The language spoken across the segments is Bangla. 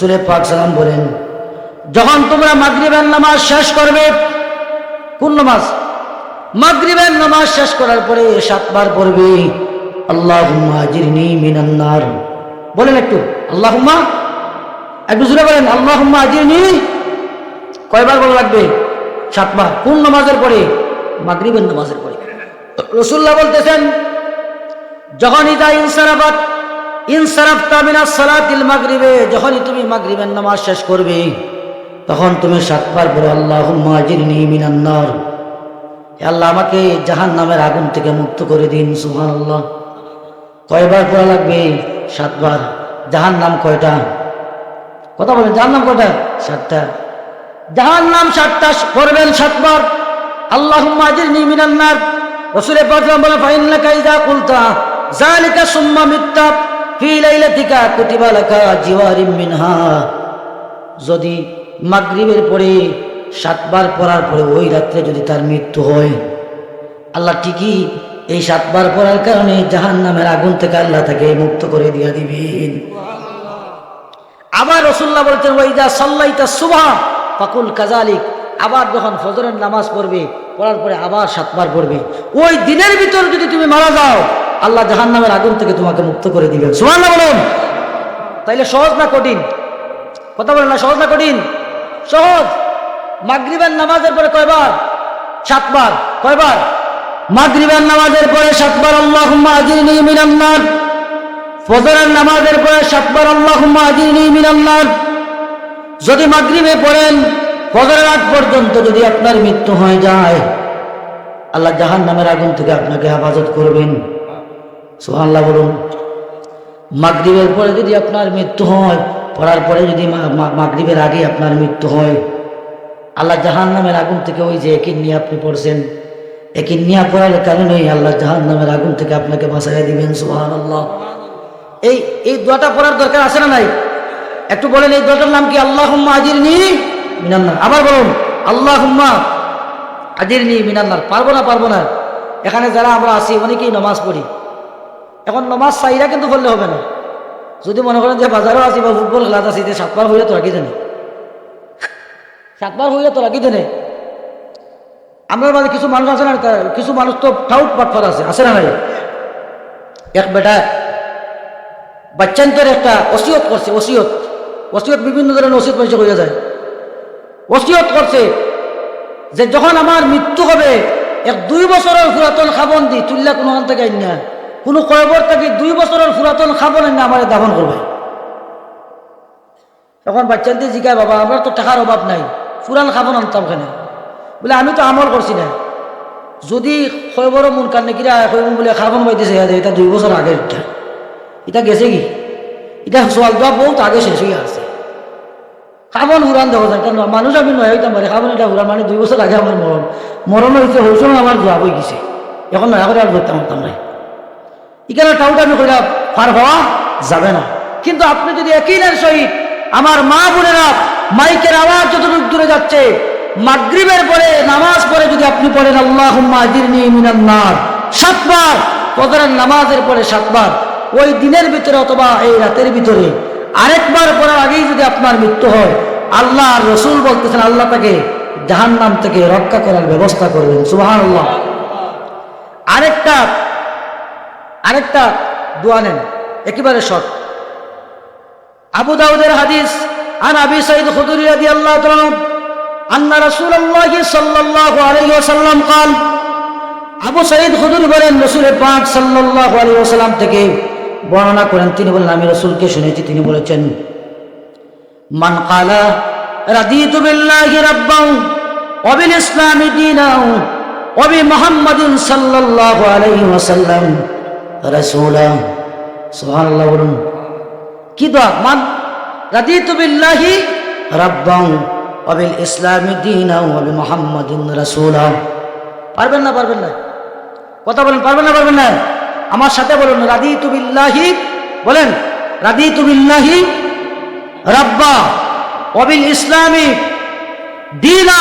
রসুল পাক সালাম বলেন, যখন তোমরা মাগরিবের নামাজ শেষ করবে, কোন নামাজ? মাগরিবের নামাজ শেষ করার পরে সাতবার পড়বে আল্লাহ মিনান্নার। বলেন একটু আল্লাহ একটু জুড়ে বলেন আল্লাহ কয়বার বলা লাগবে? সাতবার। কোন নামাজের পরে? মাগরিবের নামাজের পরে। রসুল্লাহ বলতেছেন যখন ইদা ইনসারাবাত ইনসারাফ তামিনা সালাতিল মাগরিবে, যখনই তুমি মাগরিবের নামাজ শেষ করবে, তখন তুমি সাতবার বলো আল্লাহ মিনান্নার আল্লাহ আমাকে জাহান নামের আগুন থেকে মুক্ত করে দিন সুহান আল্লাহ কয়বার পড়া লাগবে? সাতবার। জাহান নাম কয়টা? কথা বলেন জাহান নাম কয়টা? সাতটা। জাহান নাম সাতটা, পড়বেন সাতবার। আল্লাহ আজিরনি মিনান্নার রসুলের পাকলাম বলে ফাইন্নাকা ইদা কুলতা। জালিকা সুম্মা মিথ্যা মিনহা। যদি মাগরিবের পরে, সাতবার পড়ার পরে ওই রাত্রে যদি তার মৃত্যু হয়, আল্লাহ ঠিকই এই সাতবার পড়ার কারণে জাহান নামের আগুন থেকে আল্লাহ তাকে মুক্ত করে দিয়ে দিবেন। আবার রসুল্লাহ বলছেন ওই যা সাল্লাইতা সুবাহ, ফাকুল কাজালিক আবার যখন ফজরের নামাজ পড়বে, পড়ার পরে আবার সাতবার পড়বে। ওই দিনের ভিতর যদি তুমি মারা যাও আল্লাহ জাহান নামের আগুন থেকে তোমাকে মুক্ত করে দিবেন সুমান বলুন। তাইলে সহজ না কঠিন? কথা বলেন না, সহজ না কঠিন? সহজ। মাগরিবের নামাজের পরে কয়বার? সাতবার। কয়বার? মাগরিবের নামাজের পরে সাতবার, আল্লাহুম্মা আজিরনি মিনান নার। ফজরের নামাজের পরে সাতবার, আল্লাহুম্মা আজিরনি মিনান নার। যদি মাগরিবে পড়েন, ফজরের আগ পর্যন্ত যদি আপনার মৃত্যু হয়ে যায়, আল্লাহ জাহান নামের আগুন থেকে আপনাকে হেফাজত করবেন। সুবহানাল্লাহ বলুন। মাগরিবের পরে যদি আপনার মৃত্যু হয়, পড়ার পরে যদি মা- মা- আগে আপনার মৃত্যু হয়, আল্লাহ জাহান নামের আগুন থেকে ওই যে একিন নিয়ে আপনি পড়ছেন, একিন নিয়ে পড়ার কারণে আল্লাহ জাহান নামের আগুন থেকে আপনাকে বাঁচাইয়া দিবেন সুহান আল্লাহ এই এই দোয়াটা পড়ার দরকার আছে না নাই? একটু বলেন, এই দোয়াটার নাম কি? আল্লাহ আজির নি মিনান্নার আবার বলুন আল্লাহ আজির নি মিনান্নার পারব না পারব না। এখানে যারা আমরা আছি, অনেকেই নামাজ পড়ি। এখন নমাজ চাইরা কিন্তু বললে হবে না। যদি মনে করেন যে বাজারও আছি বা ফুটবল খেলাত আছি, যে সাতবার হইলে তো রাখি জানি? সাতবার হইলে তো রাখি জানে? আমরা মাঝে কিছু মানুষ আছে না কিছু মানুষ তো টাউট পাটফার আছে আছে না নাই? এক বেটা বাচ্চান্তর একটা ওসিয়ত করছে ওসিয়ত ওসিয়ত বিভিন্ন ধরনের ওসিয়ত পরিচয় হয়ে যায়। ওসিয়ত করছে যে যখন আমার মৃত্যু হবে, এক দুই বছরের পুরাতন খাবন দি তুললা কোনো থেকে আইন না কোনো কয়বর থেকে দুই বছরের পুরাতন আইন না আমার দাফন করবে। তখন বাচ্চান্তে জিগায়, বাবা, আমার তো টাকার অভাব নাই, পুরান খাবন আনতাম কেন? বলে, আমি তো আমল করছি না। যদি কয়বর মন কিরা কইম বলে খাবন পাইতেছে এটা দুই বছর আগের এটা। গেছে কি? এটা সোয়াল দেওয়া বহুত আগে শেষ হয়ে আছে। খাবন উড়ান দেওয়া যায় কারণ মানুষ আমি নয় হইতাম পারে। খাবন এটা উড়ান মানে দুই বছর আগে আমার মরণ। মরণ হয়েছে হয়েছে আমার জোয়া বই গেছে। এখন নয়া করে আর ধরতাম পারতাম নাই এখানে টাউটা আমি কইরা পার হওয়া যাবে না। কিন্তু আপনি যদি একিনের সহিত আমার মা বোনেরা মাইকের আওয়াজ যতটুকু দূরে যাচ্ছে, মাগরিবের পরে, নামাজ পড়ে যদি আপনি পড়েন আল্লাহ মিনান্নার সাতবার, ফজরের নামাজের পরে সাতবার, ওই দিনের ভিতরে অথবা এই রাতের ভিতরে। আরেকবার পড়ার আগেই যদি আপনার মৃত্যু হয়, আল্লাহ রসুল বলতেছেন, আল্লাহ তাকে জাহান্নাম থেকে রক্ষা করার ব্যবস্থা করবেন। সুবাহান আল্লাহ আরেকটা আরেকটা দোয়া নেন। একেবারে শর্ট আবু দাউদের হাদিস, আন আবি সাইদ খুদুরি আদি আল্লাহ আন্না রাসুল আল্লাহ সাল্লাহ আলহি আসাল্লাম কাল, আবু সাইদ খুদুর বলেন রসুলের পাঁচ সাল্লাহ আলী আসাল্লাম থেকে বর্ণনা করেন। তিনি বলেন আমি রসুলকে শুনেছি, তিনি বলেছেন, মান কালা রাদিতু বিল্লাহি রাব্বাউ ওয়া বিল ইসলামি দীনাউ ওয়া বি মুহাম্মাদিন সাল্লাল্লাহু আলাইহি ওয়াসাল্লাম। রাসূলা সুবহানাল্লাহ বলুন। কি দোয়া? মান? রাদিতু বিল্লাহি রাব্বান ওয়া বিল ইসলামি দীনাও ওয়া বি মুহাম্মাদিন রাসূলা পারবেন না পারবেন না। কথা বলেন, পারবেন না পারবেন না। আমার সাথে বলুন, রাদিতু বিল্লাহি, বলেন, রাদিতু বিল্লাহি রাব্বা ওয়া বিল ইসলামি দীনা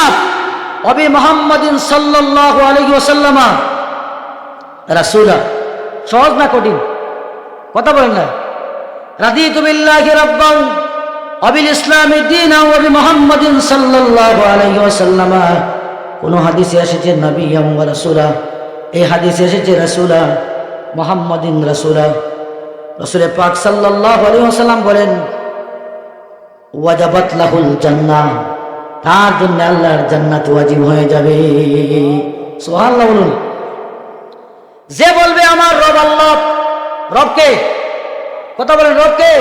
ওয়া বি মুহাম্মাদিন সাল্লাল্লাহু আলাইহি ওয়াসাল্লামা। রাসূলা সহজ না কঠিন? কথা বলেন না। রাদিতু বিল্লাহি রাব্বান অবিল ইসলাম দিন ওবি মোহাম্মদিন সাল্লাল্লাহু আলাইহি কোন হাদিসে এসেছে, নবী ওয়া রাসূলা। এই হাদিসে এসেছে, রাসূলা মোহাম্মদিন রাসূলা। রাসূলে পাক সাল্লাল্লাহু আলাইহি ওয়াসাল্লাম বলেন, ওয়াজাবাত লাহুল জান্নাহ। তার জন্য আল্লাহর জান্নাত ওয়াজিব হয়ে যাবে। সুবহানাল্লাহ বলুন। যে বলবে আমার রব আল্লাহ রবকে কথা বলেন রবকে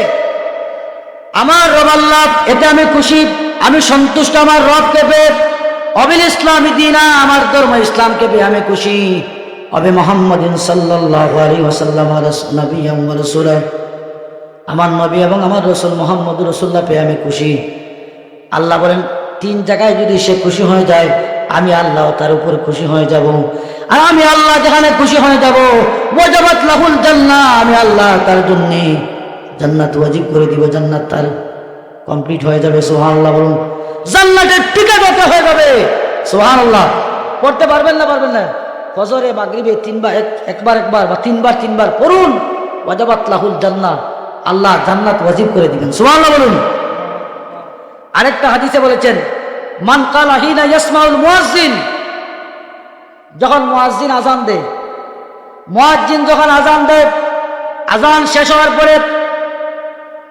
আমার রব আল্লাহ, এতে আমি খুশি, আমি সন্তুষ্ট, আমার রবকে পেয়ে অবিল ইসলামী দিনা আমার ধর্ম ইসলামকে পেয়ে আমি খুশি। অবে ওয়া রাসূলা আমার নবী এবং আমার রসুল মোহাম্মদ রসুল্লাহ পেয়ে আমি খুশি। আল্লাহ বলেন, তিন জায়গায় যদি সে খুশি হয়ে যায় আমি আল্লাহ তার উপর খুশি হয়ে যাব। আর আমি আল্লাহ যেখানে খুশি হয়ে যাব, ওয়াজাবাত লাহুল জান্নাহ। আমি আল্লাহ তার জন্য জান্নাত ওয়াজিব করে দিব, জান্নাত তার কমপ্লিট হয়ে যাবে, সুবহানাল্লাহ বলুন। জান্নাতের টিকিট হয়ে যাবে, সুবহানাল্লাহ। পড়তে পারবেন না পারবেন না। ফজরে, মাগরিবে তিনবার একবার একবার বা তিনবার তিনবার পড়ুন। ওয়াজাবাত লাহুল জান্নাহ। আল্লাহ জান্নাত ওয়াজিব করে দিবেন, সুবহানাল্লাহ বলুন। আরেকটা হাদিসে বলেছেন মান যখন মুয়াজ্জিন আজান দেয়, মুয়াজ্জিন যখন আজান দেয় আজান শেষ হওয়ার পরে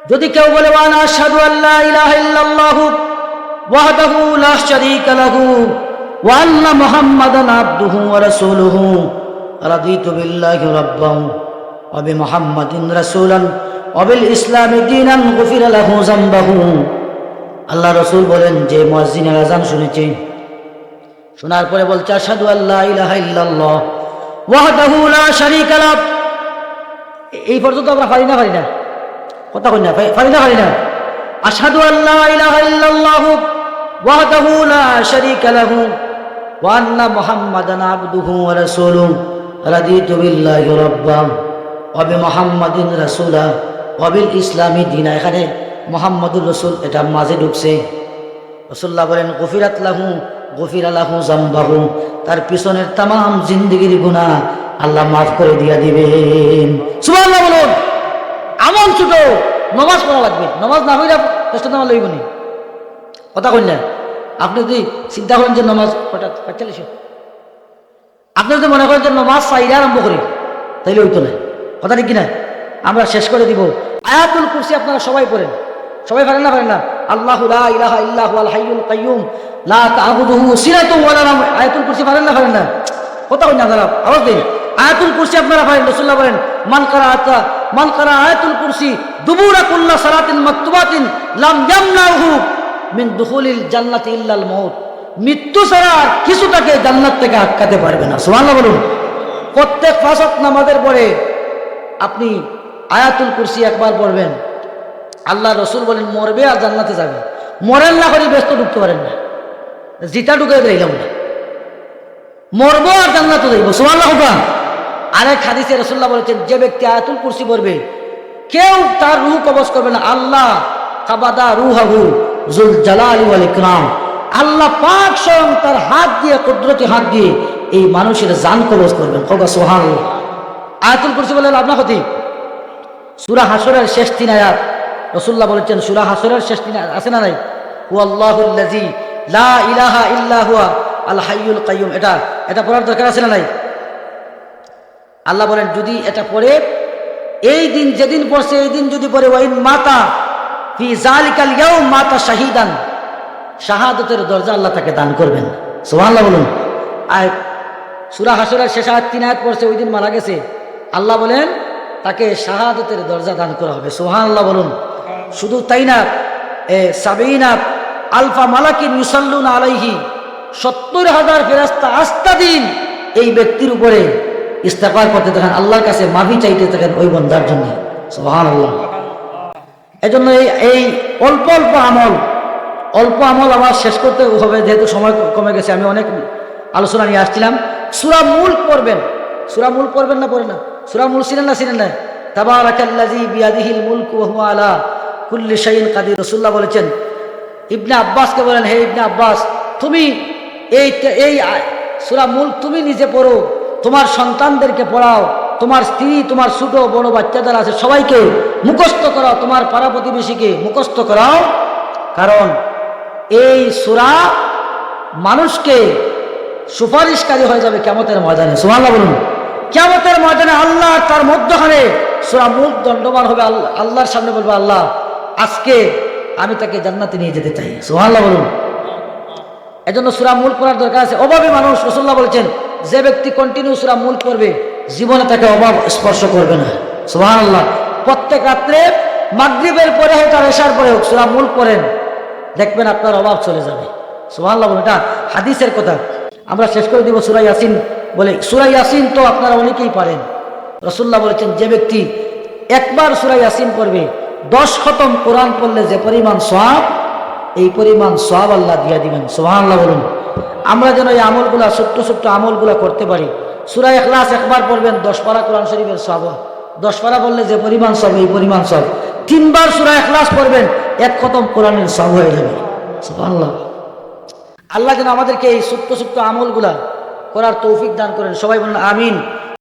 যদি কেউ বলে ওয়ান আশহাদু আল্লা ইলাহা ইল্লাল্লাহু ওয়াহদাহু লা শারীকা লাহু ওয়া আন্না মুহাম্মাদান আবদুহু ওয়া রাসূলুহু রাদিতু বিল্লাহি রাব্বান ওয়া বিমুহাম্মাদিন রাসূলান ওয়া বিল ইসলামি দীনান গুফিরা লাহু যামবাহু আল্লাহ রসুল বলেন, যে মুয়াজ্জিনের আজান শুনেছি। শোনার পরে বলছে, আশহাদু আল্লা ইলাহা ইল্লাল্লাহ, ওয়াহদাহু লা শারীকা লাহ এই পর্যন্ত আমরা পারি না পারি না। কথা কই না, পারি না পারি না। আশহাদু আল্লা ইলাহা ইল্লাল্লাহ, ওয়াহদাহু লা শারীকা লাহু ওয়া আন্না মুহাম্মাদান আবদুহু ওয়া রাসূলুহু, রাদিতু বিল্লাহি রাব্বা ওয়া বিমুহাম্মাদিন রাসূলা ওয়া বিল ইসলামি দীনা। এখানে মুহাম্মাদুর রসুল, এটা মাঝে ঢুকছে। রসুল্লাহ বলেন, গফিরাত লাহু, গফিরা লাহু জাম্বাহু তার পিছনের তাম জিন্দগির গুণা আল্লাহ মাফ করে দিয়া দিবেন। সুবহানাল্লাহ বলুন, আমল ছোট, নমাজ পড়া লাগবে। নমাজ না হইলে চেষ্টা নামা লইব নি। কথা কইলেন আপনি যদি চিন্তা করেন যে নমাজ কটা পঁয়তাল্লিশ আপনি যদি মনে করেন যে নমাজ চাইলে আরম্ভ করি, তাইলে হইতো না। কথা ঠিক কিনা? আমরা শেষ করে দিব। আয়াতুল কুরসি আপনারা সবাই পড়েন। সবাই পারেন না পারেন না। আল্লাহ ইলাহা ইল্লাহু আল হাইয়ুল কাইয়ুম। লা তা'বুদুহু সিনাতুন ওয়া লা নাওম আয়াতুল কুরসি পারেন না পারেন না? কথা কই না দাঁড়া আওয়াজ দিন। আয়াতুল কুরসি আপনারা পারেন, রাসূলুল্লাহ বলেন মান কারা আতা মান আয়াতুল কুরসি দুবুরা কুল্লা সালাতিন মাকতুবাতিন লাম ইয়ামনাহু মিন দুখুলিল জান্নাতি ইল্লাল মাউত। মৃত্যু ছাড়া কিছু তাকে জান্নাত থেকে আটকাতে পারবে না। সুবহানাল্লাহ বলুন। প্রত্যেক ফাসত নামাজের পরে আপনি আয়াতুল কুরসি একবার পড়বেন। আল্লাহ রসুল বলেন, মরবে আর জান্নাতে যাবে। মরেন না করে ব্যস্ত ঢুকতে পারেন না। জিতা ঢুকে দিলাম না। মরবো আর জান্নাতে যাইব, সুবহানাল্লাহ হুকা আরেক হাদিসে রসুল্লাহ বলেছেন, যে ব্যক্তি আয়াতুল কুরসি পড়বে, কেউ তার রুহ কবজ করবে না। আল্লাহ কাবাদা রুহাহু জুল জালালি ওয়াল ইকরাম। আল্লাহ পাক স্বয়ং তার হাত দিয়ে, কুদরতি হাত দিয়ে এই মানুষের জান কবজ করবেন। হোকা সুবহানাল্লাহ। আয়াতুল কুরসি বলে লাভ ক্ষতি। সুরা হাসরের শেষ তিন আয়াত। রসুল্লাহ বলেছেন, সুরা হাসরের শেষ আয়াত আছে না নাই? হুয়াল্লাহুল্লাজি লা ইলাহা ইল্লা হুয়া আল হাইয়ুল কাইয়ুম, এটা এটা পড়ার দরকার আছে না নাই? আল্লাহ বলেন, যদি এটা পড়ে, এই দিন যেদিন পড়ছে, এই দিন যদি পড়ে, ওয়াইন মাতা ফি জালিকাল ইয়াউম মাতা শাহিদান, শাহাদতের দরজা আল্লাহ তাকে দান করবেন। সুবহানাল্লাহ বলুন। আর সুরা হাসরের শেষ আয়াত, তিন আয়াত পড়ছে, ওই দিন মারা গেছে। আল্লাহ বলেন, তাকে শাহাদতের দরজা দান করা হবে। সুবহানাল্লাহ বলুন। শুধু তাই না, এ সাবিনা আলফা মালাকিন ইউসাল্লুন আলাইহি, সত্তর হাজার ফেরাস্তা আস্তা দিন এই ব্যক্তির উপরে ইস্তেফার করতে থাকেন, আল্লাহর কাছে মাফি চাইতে থাকেন ওই বন্ধার জন্য। সুবহানাল্লাহ। এজন্য এই এই অল্প অল্প আমল অল্প আমল আবার শেষ করতে হবে, যেহেতু সময় কমে গেছে, আমি অনেক আলোচনা নিয়ে আসছিলাম। সুরা মূল পড়বেন, সুরা মূল পড়বেন না পড়ে না? সুরা মূল ছিলেন না ছিলেন না তাবারাকাল্লাজি বিয়াদিহিল মুলক আলা কুল্লি শাইইন কাদির, রাসূলুল্লাহ বলেছেন, ইবনে আব্বাসকে বলেন, হে ইবনে আব্বাস, তুমি এই এই সুরা মূল তুমি নিজে পড়ো, তোমার সন্তানদেরকে পড়াও, তোমার স্ত্রী, তোমার ছোট বড় বাচ্চাদের আছে, সবাইকে মুখস্থ করাও, তোমার পাড়া প্রতিবেশীকে মুখস্থ করাও। কারণ এই সুরা মানুষকে সুপারিশকারী হয়ে যাবে কেমতের ময়দানে। সুমাল্লাহ বলুন। কেমতের ময়দানে আল্লাহ তার মধ্যখানে সুরা মুখ দণ্ডমান হবে, আল্লাহ, আল্লাহর সামনে বলবে, আল্লাহ আজকে আমি তাকে জান্নাতে নিয়ে যেতে চাই। সুমাল্লাহ বলুন। এজন্য সুরা মূল পড়ার দরকার আছে। অভাবে মানুষ রসুল্লাহ বলছেন, যে ব্যক্তি কন্টিনিউ সুরা মূল পড়বে, জীবনে তাকে অভাব স্পর্শ করবে না। সুহান আল্লাহ প্রত্যেক রাত্রে মাগরীবের পরে হোক আর এসার পরে হোক সুরা মূল পড়েন, দেখবেন আপনার অভাব চলে যাবে। সুহান্লাহ বলুন, এটা হাদিসের কথা। আমরা শেষ করে দিব সুরা ইয়াসিন বলে। সুরা ইয়াসিন তো আপনারা অনেকেই পারেন। রসুল্লাহ বলেছেন, যে ব্যক্তি একবার সুরা ইয়াসিন পড়বে দশ খতম কোরআন পড়লে যে পরিমাণ সব এই পরিমাণ সব আল্লাহ দিয়া দিবেন। সোহান আল্লাহ বলুন। আমরা যেন এই আমলগুলা, ছোট্ট ছোট্ট আমলগুলা করতে পারি। সুরা এখলাস একবার পড়বেন, দশ পারা কোরআন শরীফের সব দশ পারা বললে যে পরিমাণ সব এই পরিমাণ সব তিনবার সুরা এখলাস পড়বেন, এক খতম কোরআনের সব হয়ে যাবে। সুবহানাল্লাহ। আল্লাহ যেন আমাদেরকে এই ছোট্ট ছোট্ট আমলগুলা করার তৌফিক দান করেন। সবাই বলুন, আমিন।